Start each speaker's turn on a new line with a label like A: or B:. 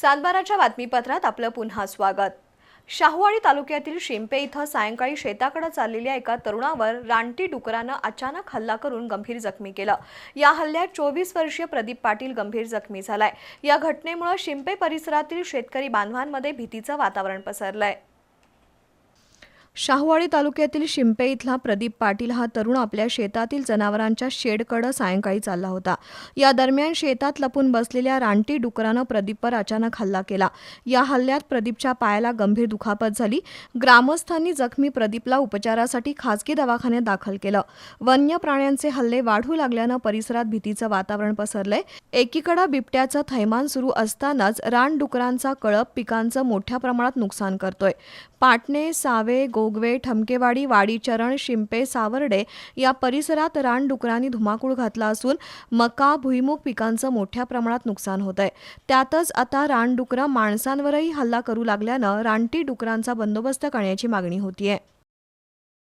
A: सातबाराच्या बातमीपत्रात आपलं पुन्हा स्वागत. शाहूवाडी तालुक्यातील शिंपे इथं सायंकाळी शेताकडे चाललेल्या एका तरुणावर रानटी डुकरानं अचानक हल्ला करून गंभीर जखमी केलं. या हल्ल्यात चोवीस वर्षीय प्रदीप पाटील गंभीर जखमी झालाय. या घटनेमुळे शिंपे परिसरातील शेतकरी बांधवांमध्ये भीतीचं वातावरण पसरलंय. शाहूवाडी तालुक्यातील शिंपे इथला प्रदीप पाटील हा तरुण आपल्या शेतातील जनावरांच्या शेडकडं सायंकाळी चालला होता. या दरम्यान शेतात लपून बसलेल्या रानटी डुकरानं प्रदीपवर अचानक हल्ला केला. या हल्ल्यात प्रदीपच्या पायाला गंभीर दुखापत झाली. ग्रामस्थांनी जखमी प्रदीपला उपचारासाठी खासगी दवाखान्यात दाखल केलं. वन्य प्राण्यांचे हल्ले वाढू लागल्यानं परिसरात भीतीचं वातावरण पसरलंय. एकीकडे बिबट्याचं थैमान सुरू असतानाच रानडुकरांचा कळप पिकांचं मोठ्या प्रमाणात नुकसान करतोय. पाटणे सावे गो गोगवे ठमकेवाडी वाडीचरण शिंपे सावर्डे या परिसरात रानडुकरांनी धुमाकूळ घातला असून मका भुईमुग पिकांचं मोठ्या प्रमाणात नुकसान होत आहे. त्यातच आता रानडुकरं माणसांवरही हल्ला करू लागल्यानं रानटी डुकरांचा बंदोबस्त करण्याची मागणी होतीये.